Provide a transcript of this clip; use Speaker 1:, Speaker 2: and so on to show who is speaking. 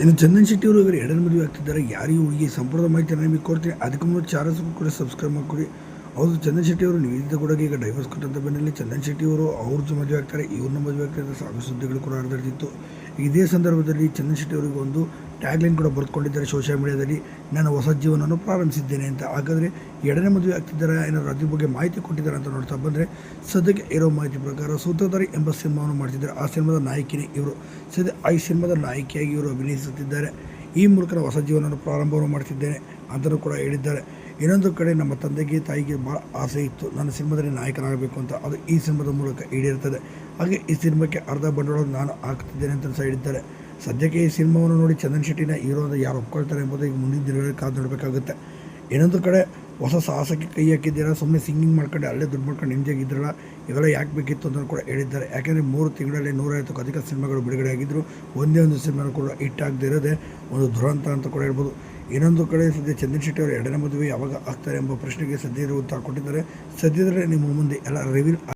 Speaker 1: ಇನ್ನು ಚಂದನ್ ಶೆಟ್ಟಿ ಅವರು ಇವರು ಎರಡನೇ ಮದುವೆ ಆಗ್ತಿದ್ದಾರೆ. ಯಾರಿಗೆ ಹುಡುಗಿ ಸಂಪೂರ್ಣ ಮಾಹಿತಿ ನಿಮಗೆ ಕೊಡ್ತೀನಿ. ಅದಕ್ಕೆ ಮುಂದೆ ಚಾರಸು ಕೂಡ ಸಬ್ಸ್ಕ್ರೈಬ್ ಮಾಡಿಕೊಡಿ. ಹೌದು, ಚಂದನ್ ಶೆಟ್ಟಿ ಅವರು ನಿವೇದಿತ ಕೂಡ ಈಗ ಡೈವರ್ಸ್ ಕೊಟ್ಟಂತ ಬೆನ್ನಲ್ಲಿ ಚಂದನ್ ಶೆಟ್ಟಿ ಅವರು ಅವ್ರದ್ದು ಮದುವೆ ಆಗ್ತಾರೆ, ಇವ್ರನ್ನ ಮದುವೆ ಆಗ್ತಾರೆ ಸಾಕು ಸುದ್ದಿಗಳು ಕೂಡ ಹರಿದಾಡ್ತಿತ್ತು ಇದೇ ಸಂದರ್ಭದಲ್ಲಿ ಚಂದನ್ ಶೆಟ್ಟಿ ಅವರಿಗೆ ಒಂದು ಟ್ಯಾಗ್ಲೈನ್ ಕೂಡ ಬರ್ಕೊಂಡಿದ್ದಾರೆ ಸೋಷಿಯಲ್ ಮೀಡಿಯಾದಲ್ಲಿ ನಾನು ಹೊಸ ಜೀವನವನ್ನು ಪ್ರಾರಂಭಿಸಿದ್ದೇನೆ ಅಂತ. ಹಾಗಾದರೆ ಎರಡನೇ ಮದುವೆ ಆಗ್ತಿದ್ದಾರೆ, ಏನಾದ್ರು ಅದ್ರ ಬಗ್ಗೆ ಮಾಹಿತಿ ಕೊಟ್ಟಿದ್ದಾರೆ ಅಂತ ನೋಡ್ತಾ ಬಂದರೆ, ಸದ್ಯಕ್ಕೆ ಇರೋ ಮಾಹಿತಿ ಪ್ರಕಾರ ಸೂತ್ರಧಾರಿ ಎಂಬ ಸಿನಿಮಾವನ್ನು ಮಾಡ್ತಿದ್ದಾರೆ. ಆ ಸಿನಿಮಾದ ನಾಯಕಿನೇ ಇವರು. ಸದ್ಯ ಈ ಸಿನಿಮಾದ ನಾಯಕಿಯಾಗಿ ಇವರು ಅಭಿನಯಿಸುತ್ತಿದ್ದಾರೆ. ಈ ಮೂಲಕ ಹೊಸ ಜೀವನವನ್ನು ಪ್ರಾರಂಭವನ್ನು ಮಾಡ್ತಿದ್ದೇನೆ ಅಂತಲೂ ಕೂಡ ಹೇಳಿದ್ದಾರೆ. ಇನ್ನೊಂದು ಕಡೆ ನಮ್ಮ ತಂದೆಗೆ ತಾಯಿಗೆ ಭಾಳ ಆಸೆ ಇತ್ತು. ನನ್ನ ಸಿನಿಮಾದಲ್ಲಿ ನಾಯಕನಾಗಬೇಕು ಅಂತ. ಅದು ಈ ಸಿನಿಮಾದ ಮೂಲಕ ಈಡೇರುತ್ತದೆ ಹಾಗೆ ಈ ಸಿನಿಮಾಕ್ಕೆ ಅರ್ಧ ಬಂಡವಾಳ ನಾನು ಹಾಕ್ತಿದ್ದೇನೆ ಅಂತ ಸಹ ಹೇಳಿದ್ದಾರೆ. ಸದ್ಯಕ್ಕೆ ಈ ಸಿನಿಮಾವನ್ನು ನೋಡಿ ಚಂದನ್ ಶೆಟ್ಟಿನ ಹೀರೋ ಅಂತ ಯಾರು ಒಪ್ಕೊಳ್ತಾರೆ ಎಂಬುದು ಈಗ ಮುಂದಿನ ದಿನಗಳಲ್ಲಿ ಕಾದು ನೋಡಬೇಕಾಗುತ್ತೆ. ಇನ್ನೊಂದು ಕಡೆ ಹೊಸ ಸಾಹಸಕ್ಕೆ ಕೈ ಹಾಕಿದ್ದೀರಾ? ಸುಮ್ಮನೆ ಸಿಂಗಿಂಗ್ ಮಾಡ್ಕೊಂಡು ಅಲ್ಲೇ ದುಡ್ಡು ಮಾಡ್ಕೊಂಡು ನಿಮ್ಮದಿಯಾಗಿದ್ರಲ್ಲ ಇವೆಲ್ಲ ಯಾಕೆ ಬೇಕಿತ್ತು ಅಂತ ಕೂಡ ಹೇಳಿದ್ದಾರೆ. ಯಾಕೆಂದರೆ ಮೂರು ತಿಂಗಳಲ್ಲಿ ನೂರೈವತ್ತಕ್ಕೂ ಅಧಿಕ ಸಿನಿಮಾಗಳು ಬಿಡುಗಡೆ ಆಗಿದ್ದರು ಒಂದೇ ಒಂದು ಸಿನಿಮಾ ಕೂಡ ಹಿಟ್ ಆಗದೆ ಇರೋದೇ ಒಂದು ದುರಂತ ಅಂತ ಕೂಡ ಹೇಳ್ಬೋದು. ಇನ್ನೊಂದು ಕಡೆ ಸದ್ಯ ಚಂದನ್ ಶೆಟ್ಟಿ ಅವರು ಎರಡನೇ ಮದುವೆ ಯಾವಾಗ ಆಗ್ತಾರೆ ಎಂಬ ಪ್ರಶ್ನೆಗೆ ಸದ್ಯದ ಉತ್ತರ ಕೊಟ್ಟಿದ್ದಾರೆ. ಸದ್ಯದಲ್ಲೇ ನಿಮ್ಮ ಮುಂದೆ ಎಲ್ಲ ರಿವೀಲ್